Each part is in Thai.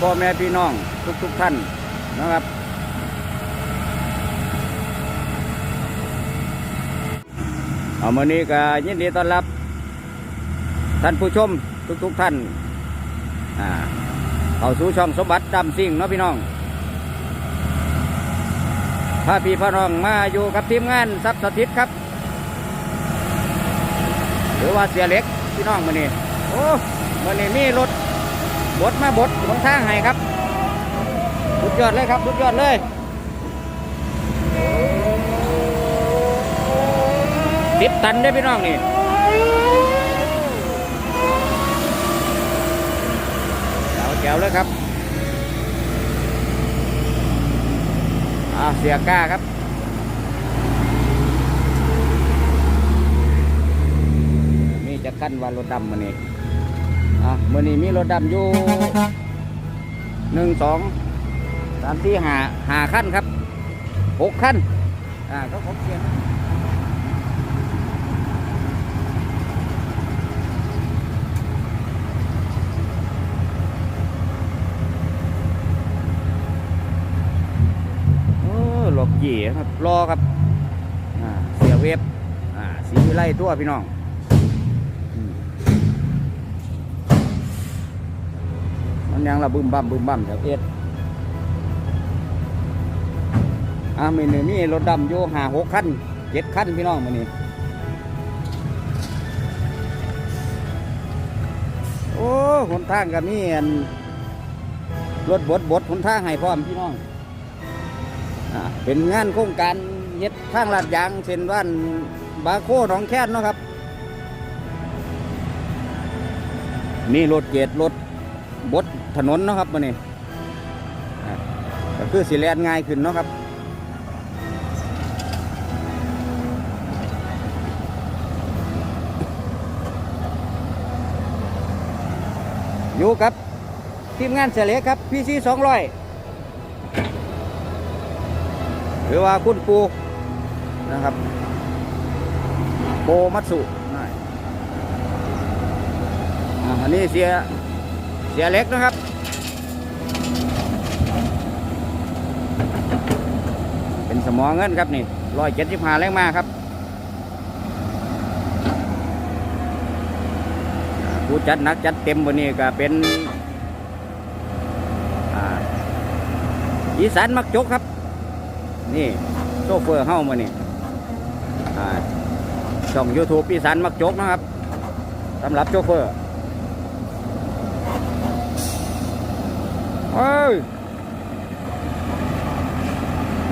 พ่อแม่พี่น้องทุกๆท่านนะครับ เอามานี้ก็ยินดีต้อนรับ ท่านผู้ชมทุกๆท่านอ่าเข้าสู่ช่องสมบัติดำซิ่งเนาะพี่น้องพาพี่พาน้องมาอยู่กับทีมงานทรัพย์สถิตครับ หรือว่าเสียเล็กพี่น้องมานี่โอ้มานี่มีรถ บดมาบดหนทางให้ครับสุดยอดเลยครับสุดยอดเลยสิบตันได้พี่น้องนี่แจ๋วแจ๋วเลยครับอาเสียก้าครับมีจะขั้นวารถดำมานี่อ่ะมื่อนี้มีรถดำอยู่หนึ่งสองสามสี่ห้าห้าขั้นครับหกขั้นอ่าก็ผมเขียนโอ้หลบเหย่ครับรอครับเสียเวฟอ่าสีไล่ตัวพี่น้อง อืม มันยังละบึมบั่มบึมบั่มแถวเอ็ดอ่ามีหนึ่งมีรถดำอยู่หาหกคันเจ็ดคันพี่น้องมันนี่โอ้หนทางกับนี่อันรถบดบดหนทางให้พร้อมพี่น้องอ่าเป็นงานโครงการเฮ็ดทางลาดยางเส้นว่านบาโคหนองแค้นเนาะครับมีรถเกียรรถบด ถนนเนาะครับมันนี่อ่าก็คือสิแลนง่ายขึ้นเนาะครับอยู่กับ ทีมงานเสลครับพีซีสองร้อยหรือว่าคุณปูนะครับโบมัตสุอันนี้เสีย สียเล็กนะครับ เป็นสมองเงินครับนี่ร้อยเจ็ดสิบห้าแรงมาครับผู้จัดนักจัดเต็มวันนี้ก็เป็นอ่าอีสานมักจกครับ นี่โซเฟอร์เฮ้ามานี่ช่องยูทูบอีสานมักจกนะครับสำหรับโชเฟอร์ เอ้ย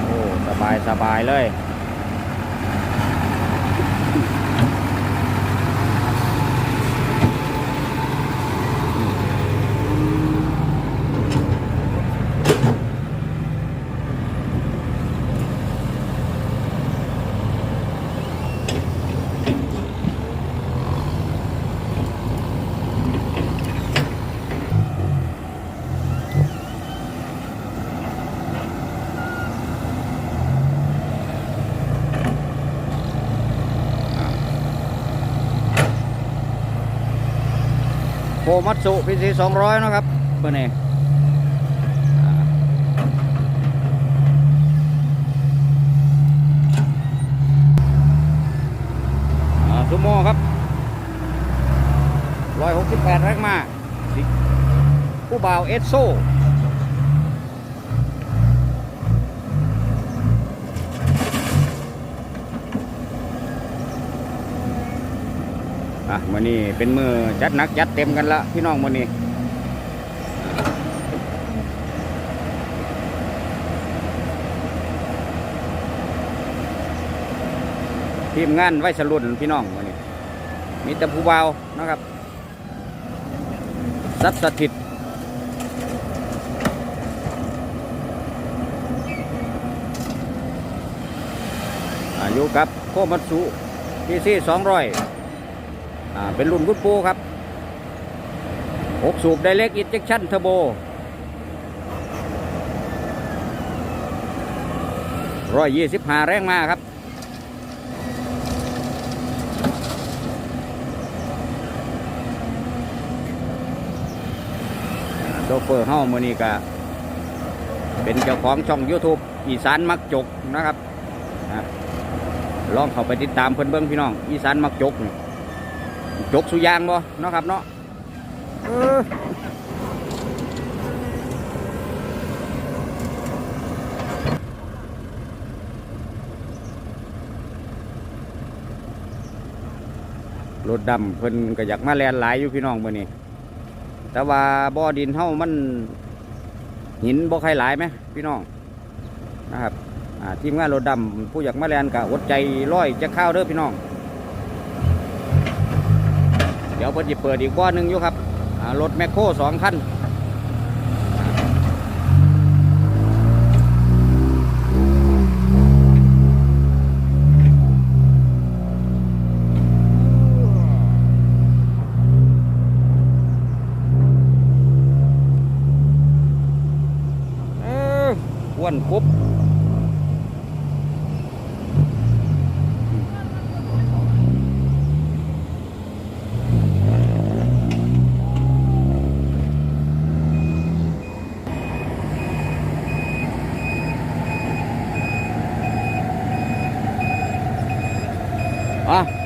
โอ้สบายสบายเลย คมัตสุพีซีสองร้อยนะครับเพื่อนเองซูโม่ครับร้อยหกสิบแปดแรกมาผู้บ่าวเอสโซ อะวันนี้เป็นมือจัดนักจัดเต็มกันละพี่น้องวันนี้ทีมงานไว้สรุนพี่น้องวันนี้ มีแต่ผู้เบาวนะครับสัตสถิตอายุกับโคมัตสุพีซีสองร้อย เป็นรุ่นคุณปูครับหกสูบไดเล็กอินเจคชั่นเทอร์โบร้อยยี่สิบห้าแรงมาครับ โชเฟอร์เฮ้ามือนี้ก็เป็นเจ้าของช่อง YouTube อีสานมักจกนะครับ ลองเข้าไปติดตามเพื่อนเบิ้งพี่น้อง อีสานมักจกนี่ จกสุยางบ่เนาะครับเนาะเออรถดำเพิ่นก็อยากมาแลนหลายอยู่พี่น้องมื้อนี้แต่ว่าบ่อดินเฮามันหินบ่ใครหลายไหมพี่น้องนะครับอ่าทีมงานรถดำผู้อยากมาแลนก็อดใจร้อยจะเข้าวเด้อพี่น้อง เดี๋ยวเพิ่นจะเปิดอีกบ่อหนึงอยู่ครับรถแมคโครสองคันเอออ้วนปุ๊บ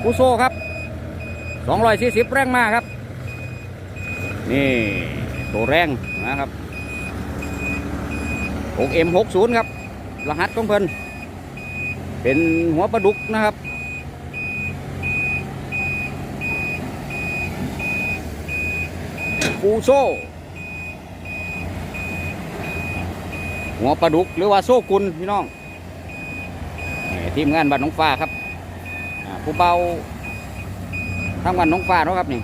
อะปูโซครับ240แรงมากครับ นี่ตัวแรงนะครับ 6M60 ครับ รหัสของเพิ่นเป็นหัวปลาดุกนะครับปูโซหัวปลาดุกหรือว่าโซกุลพี่น้องทีมงานบ้านน้องฟ้าครับ ผู้เบาทางวันน้องฟ้าเนาะครับนี่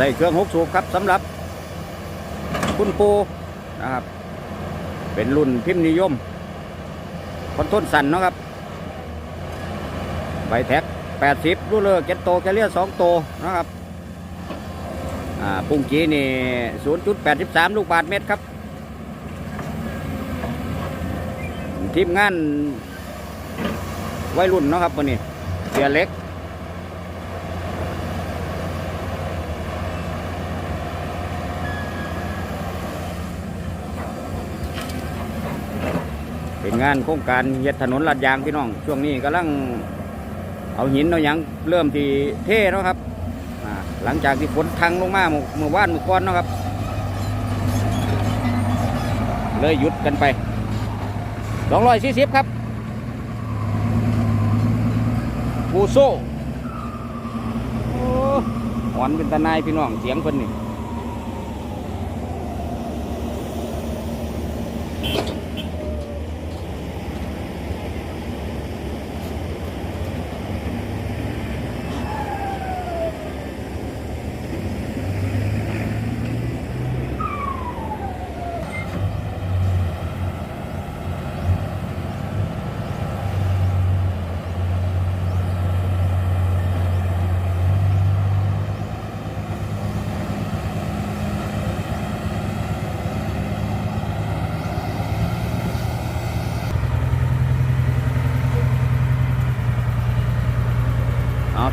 ใส่เครื่องหกสูบครับสำหรับคุณปูนะครับ เป็นรุ่นพิมพ์นิยมคอนโทนสันนะครับใบแท็ก80รูเลอร์เก็ตโตแคเรียสองโตนะครับอ่าปุ่งจีนี่ 0.83 ลูกบาทเมตรครับ ทีมงานวัยรุ่นนะครับวันนี้เสียเล็ก เป็นงานโครงการเฮ็ดถนนลาดยางพี่น้อง ช่วงนี้กำลังเอาหินเอาหยังเริ่มที่เท่แล้วครับหลังจากที่ฝนทังลงมาเมื่อวานเมื่อก่อนนะครับ เลยหยุดกันไป240ครับปูโซ่โอ้หวานเป็นตาหนายพี่น้องเสียงเพิ่นนี่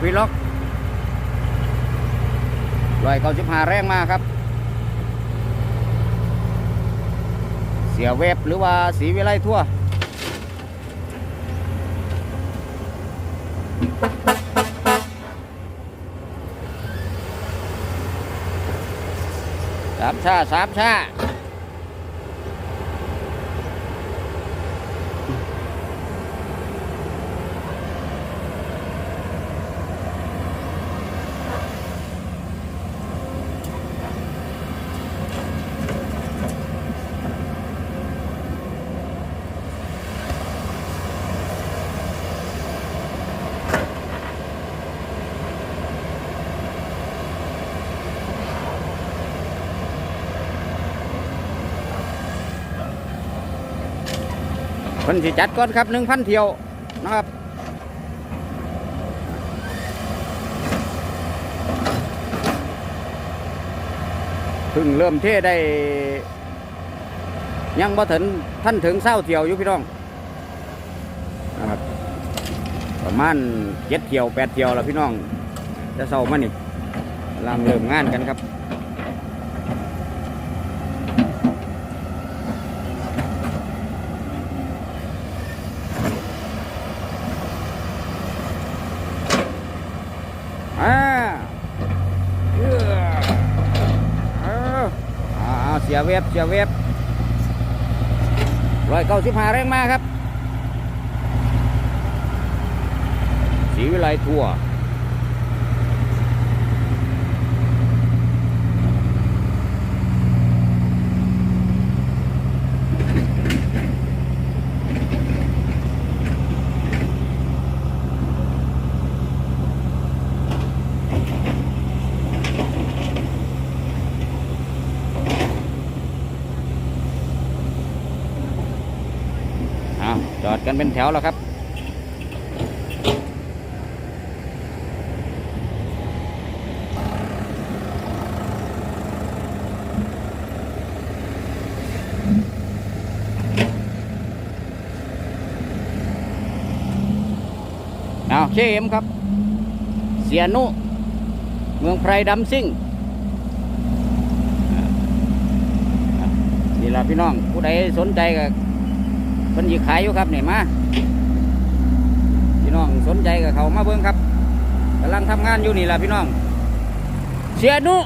พี่ล็อกลอยเก้าสิบห้าแรงมากครับ เสียเวฟหรือว่าสีวิไลทั่วสามชาสามชา เพิ่นสิจัดก่อนครับหนึ่งพันเที่ยวนะครับเพิ่งเริ่มเทได้ ยังบ่ถึงท่านถึงเศร้าเที่ยวอยู่พี่น้องนะครับประมาณเจ็ดเที่ยวแปดเที่ยวแล้วพี่น้องจะเศร้ามานี่กำลังเริ่มงานกันครับ อ่าเอื้อเอาเอาเอาเสียเว็ บเสียเว็บร้อยเก้าสิบห้าแรงมากครับ สีวิไลทั่ว กันเป็นแถวแล้วครับ เอาเชเอ็มครับ เสียนุ เมืองไพรดำซิ่งนี่ละพี่น้อง ผู้ใดสนใจก็ เพิ่นยิขายอยู่ครับนี่มาพี่น้องสนใจกับเขามาเบิ่งครับกำลังทำงานอยู่นี่แหละพี่น้อง เสียนุ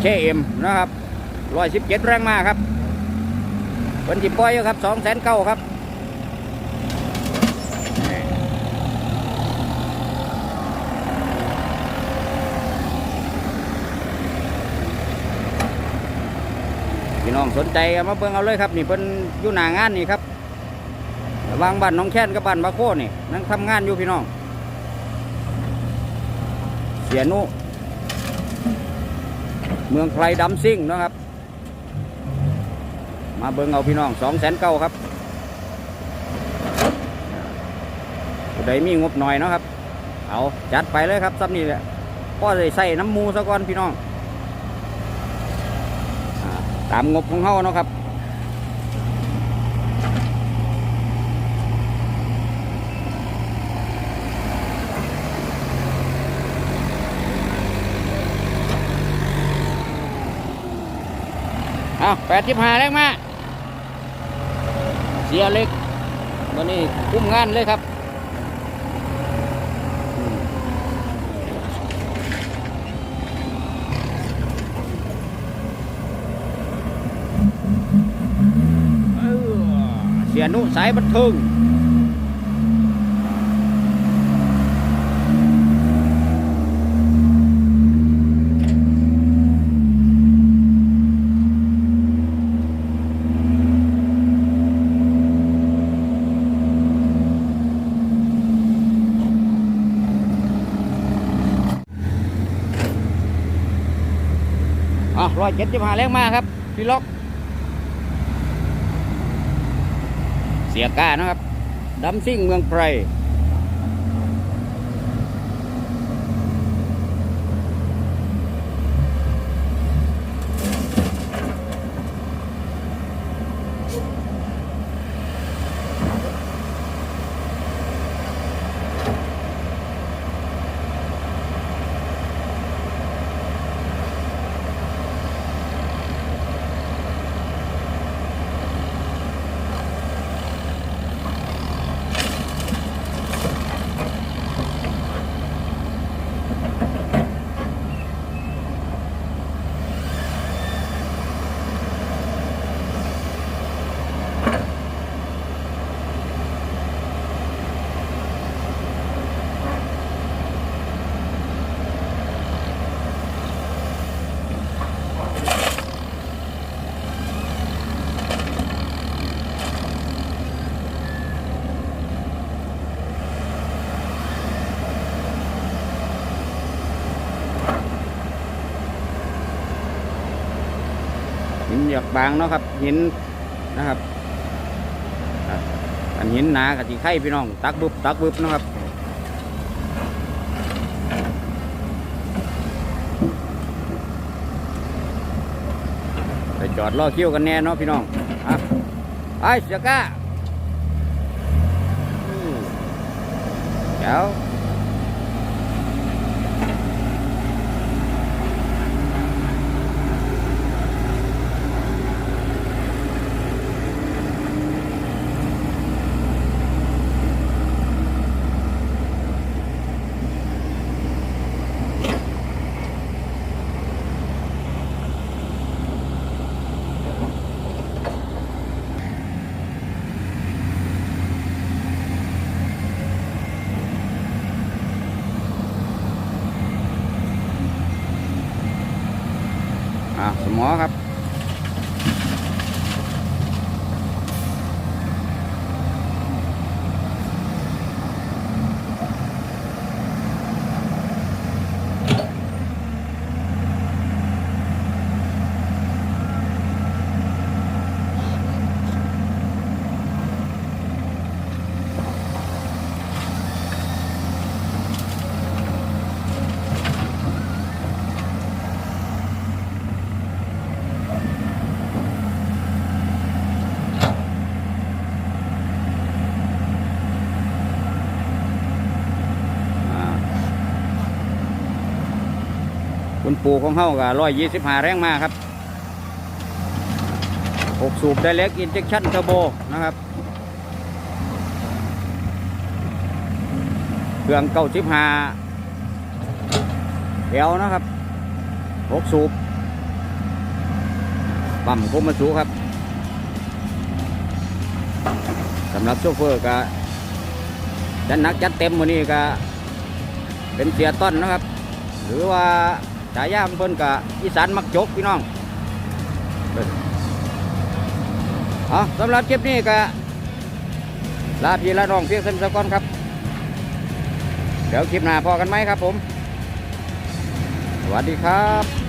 เชเอ็มนะครับร้อยสิบเจ็ดแรงมาครับเพิ่นจิปล่อยอยู่ครับสองแสนเก้าครับ น้องสนใจมาเบิ่งเอาเลยครับ นี่เพิ่นอยู่หน้างานนี่ครับวางบ้านน้องแค้นกับบ้านบาโคนี่นั่งทำงานอยู่พี่น้อง เสียนุ เมืองไพรดำซิ่งนะครับ มาเบิ่งเอาพี่น้องสองแสนเก้าครับผู้ใดมีงบหน่อยนะครับ เอาจัดไปเลยครับซับนี่แหละก็เลยใส่น้ำมูซะก่อนพี่น้อง ตามงบของเขาเนาะครับเอาแปดสิบห้าแรงมาเสียเล็กวันนี้คุ้มงานเลยครับอืมเออ เสียนุสายบันเทิงร้อยเจ็ดสิบห้าแรงมาครับ พี่ล็อก เสียก้านะครับดัมซิ่งเมืองไพร หยอกบางเนาะครับหินนะครับอันหินหนากับที่ไข่พี่น้อง ตักบึบตักบึบนะครับไปจอดรอคิวกันแน่เนาะพี่น้องอะไอ้เสียก้าเดี๋ยว สมอครับ คุณปู่ของเฮาก็ร้อยยี่สิบห้าแรงมาครับหกสูบไดเล็กอินเจคชั่นเทอร์โบนะครับเครื่องเก้าสิบห้าเอวนะครับหกสูบปั๊มคุมมาสูครับสำหรับโชเฟอร์ก็จัดหนักจัดเต็มวันนี้ก็เป็นเสียต้นนะครับ หรือว่า ฉายาของเพิ่นกับอีสานมักจกพี่น้องเออาสำหรับคลิปนี้กะลาพี่ละน้องเพียงเส้นสะก้อนครับ เดี๋ยวคลิปหน้าพอกันไหมครับผม สวัสดีครับ